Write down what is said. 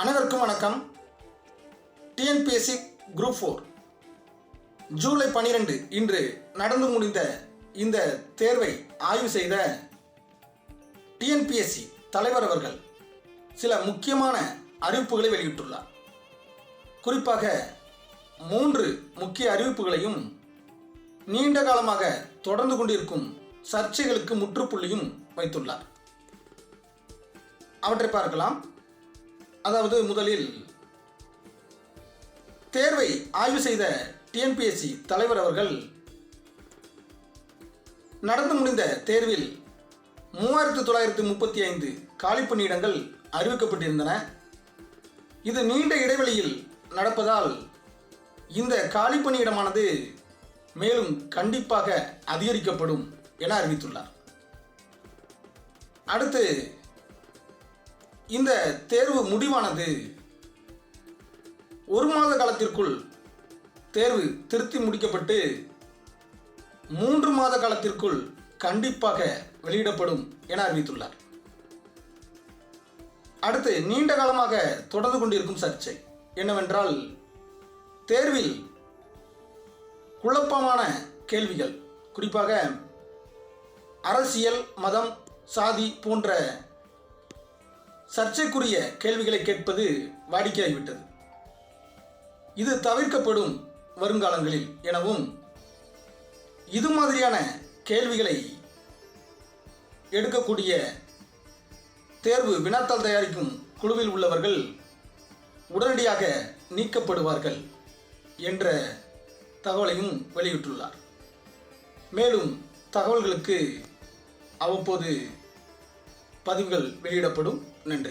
அனைவருக்கும் வணக்கம். TNPSC group four July பனிரெண்டு இன்று நடந்து முடிந்த இந்த தேர்வை ஆய்வு செய்த டிஎன்பிஎஸ்சி தலைவர் அவர்கள் சில முக்கியமான அறிவிப்புகளை வெளியிட்டுள்ளார். குறிப்பாக மூன்று முக்கிய அறிவிப்புகளையும் நீண்ட காலமாக தொடர்ந்து கொண்டிருக்கும் சர்ச்சைகளுக்கு முற்றுப்புள்ளியும் வைத்துள்ளார். அவற்றை பார்க்கலாம். அதாவது முதலில் தேர்வை ஆய்வு செய்த டிஎன்பிஎஸ்சி தலைவர் அவர்கள் நடந்து முடிந்த தேர்வில் மூவாயிரத்து தொள்ளாயிரத்து முப்பத்தி ஐந்து காலிப்பணியிடங்கள் அறிவிக்கப்பட்டிருந்தன. இது நீண்ட இடைவெளியில் நடப்பதால் இந்த காலிப்பணியிடமானது மேலும் கண்டிப்பாக அதிகரிக்கப்படும் என அறிவித்துள்ளார். அடுத்து இந்த தேர்வு முடிவானது. ஒரு மாத காலத்திற்குள் தேர்வு திருத்தி முடிக்கப்பட்டு மூன்று மாத காலத்திற்குள் கண்டிப்பாக வெளியிடப்படும் என அறிவித்துள்ளார். அடுத்து நீண்ட காலமாக தொடர்ந்து கொண்டிருக்கும் சர்ச்சை என்னவென்றால் தேர்வில் குழப்பமான கேள்விகள் குறிப்பாக அரசியல் மதம் சாதி போன்ற சர்ச்சைக்குரிய கேள்விகளை கேட்பது வாடிக்கையாகிவிட்டது. இது தவிர்க்கப்படும் வருங்காலங்களில் எனவும் இது மாதிரியான கேள்விகளை எடுக்கக்கூடிய தேர்வு வினாத்தாள் தயாரிக்கும் குழுவில் உள்ளவர்கள் உடனடியாக நீக்கப்படுவார்கள் என்ற தகவலையும் வெளியிட்டுள்ளார். மேலும் தகவல்களுக்கு அவ்வப்போது பதிவுகள் வெளியிடப்படும். நன்றி.